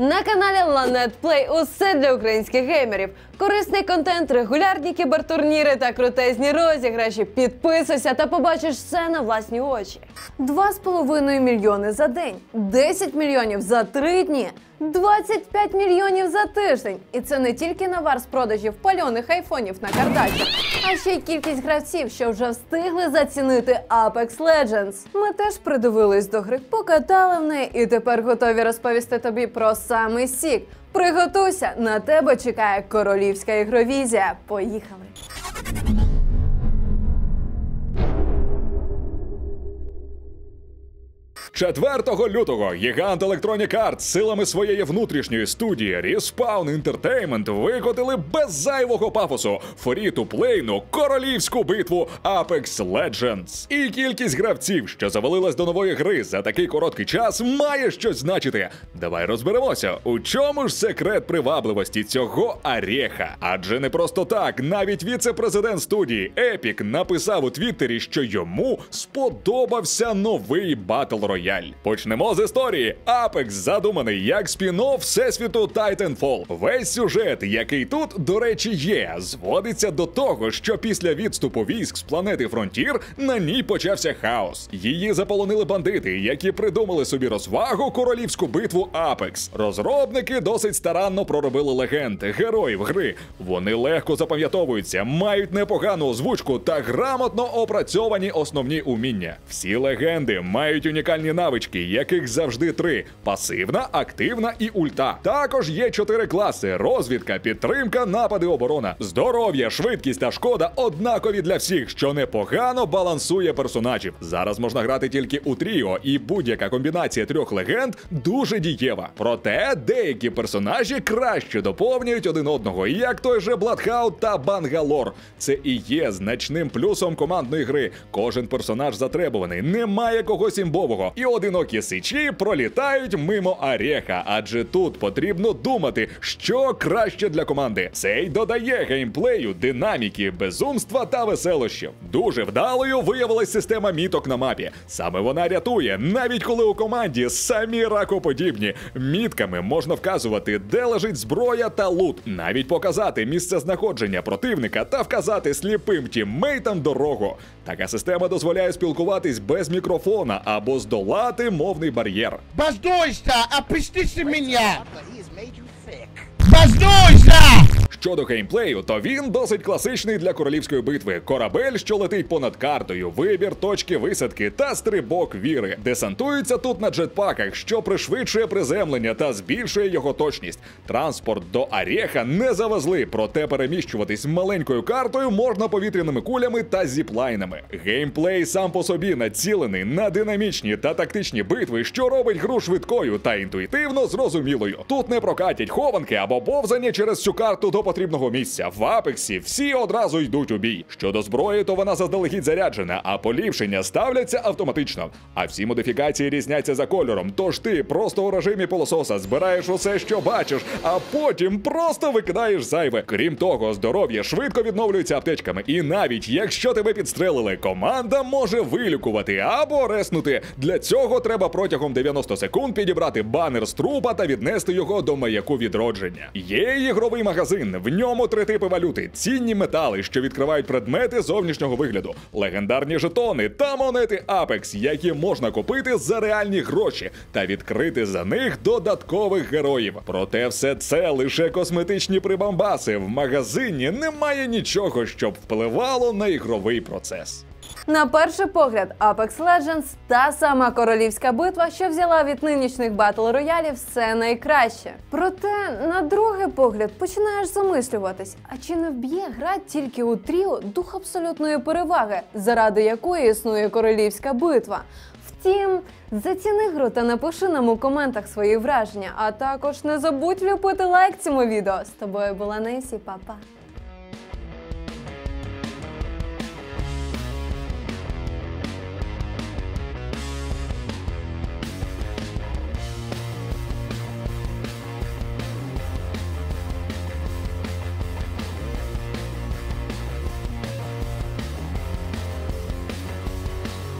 На каналі Lanet Play усе для українських геймерів. Корисний контент, регулярні кібертурніри та крутезні розіграші. Підписуйся та побачиш все на власні очі. 2,5 мільйони за день, 10 мільйонів за три дні, 25 мільйонів за тиждень. І це не тільки навар з продажів пальоних айфонів на кардачах, а ще й кількість гравців, що вже встигли зацінити Apex Legends. Ми теж придивились до гри, покатали в неї і тепер готові розповісти тобі про самий сік. Приготуйся, на тебе чекає королівська ігровізія. Поїхали! 4 лютого гігант Electronic Arts силами своєї внутрішньої студії Respawn Entertainment викотили без зайвого пафосу фрі-ту-плейну королівську битву Apex Legends. І кількість гравців, що завалилась до нової гри за такий короткий час, має щось значити. Давай розберемося, у чому ж секрет привабливості цього Ореха. Адже не просто так, навіть віце-президент студії Epic написав у Твіттері, що йому сподобався новий батл рояль. Почнемо з історії. Apex задуманий як спін-офф всесвіту Titanfall. Весь сюжет, який тут, до речі, є, зводиться до того, що після відступу військ з планети Фронтір на ній почався хаос. Її заполонили бандити, які придумали собі розвагу королівську битву Apex. Розробники досить старанно проробили легенд, героїв гри. Вони легко запам'ятовуються, мають непогану озвучку та грамотно опрацьовані основні уміння. Всі легенди мають унікальні навички, яких завжди три: пасивна, активна і ульта. Також є чотири класи: розвідка, підтримка, напади, оборона. Здоров'я, швидкість та шкода однакові для всіх, що непогано балансує персонажів. Зараз можна грати тільки у тріо, і будь-яка комбінація трьох легенд дуже дієва. Проте деякі персонажі краще доповнюють один одного, як той же Бладхаут та Бангалор. Це і є значним плюсом командної гри. Кожен персонаж затребуваний, немає когось імбового, і одинокі сичі пролітають мимо Ореха, адже тут потрібно думати, що краще для команди. Це й додає геймплею, динаміки, безумства та веселощів. Дуже вдалою виявилась система міток на мапі. Саме вона рятує, навіть коли у команді самі ракоподібні. Мітками можна вказувати, де лежить зброя та лут, навіть показати місце знаходження противника та вказати сліпим тіммейтам дорогу. Така система дозволяє спілкуватись без мікрофона або здолати мовний бар'єр. Воздуйся, опустися меня! Воздуйся! Щодо геймплею, то він досить класичний для королівської битви. Корабель, що летить понад картою, вибір точки висадки та стрибок віри. Десантується тут на джетпаках, що пришвидшує приземлення та збільшує його точність. Транспорт до Ореха не завезли, проте переміщуватись маленькою картою можна повітряними кулями та зіплайнами. Геймплей сам по собі націлений на динамічні та тактичні битви, що робить гру швидкою та інтуїтивно зрозумілою. Тут не прокатять хованки або повзання через всю карту до потрібного місця. В Апексі всі одразу йдуть у бій. Щодо зброї, то вона заздалегідь заряджена, а поліпшення ставляться автоматично. А всі модифікації різняться за кольором. Тож ти просто у режимі полососа збираєш усе, що бачиш, а потім просто викидаєш зайве. Крім того, здоров'я швидко відновлюється аптечками. І навіть якщо тебе підстрелили, команда може вилікувати або реснути. Для цього треба протягом 90 секунд підібрати банер з трупа та віднести його до маяку відродження. Є ігровий магазин. В ньому три типи валюти: цінні метали, що відкривають предмети зовнішнього вигляду, легендарні жетони та монети Apex, які можна купити за реальні гроші та відкрити за них додаткових героїв. Проте все це лише косметичні прибамбаси. В магазині немає нічого, щоб впливало на ігровий процес. На перший погляд, Apex Legends – та сама королівська битва, що взяла від нинішніх батл роялів все найкраще. Проте, на другий погляд, починаєш замислюватись, а чи не вб'є гра тільки у тріо дух абсолютної переваги, заради якої існує королівська битва? Втім, заціни гру та напиши нам у коментах свої враження, а також не забудь влюпити лайк цьому відео. З тобою була Несі, папа.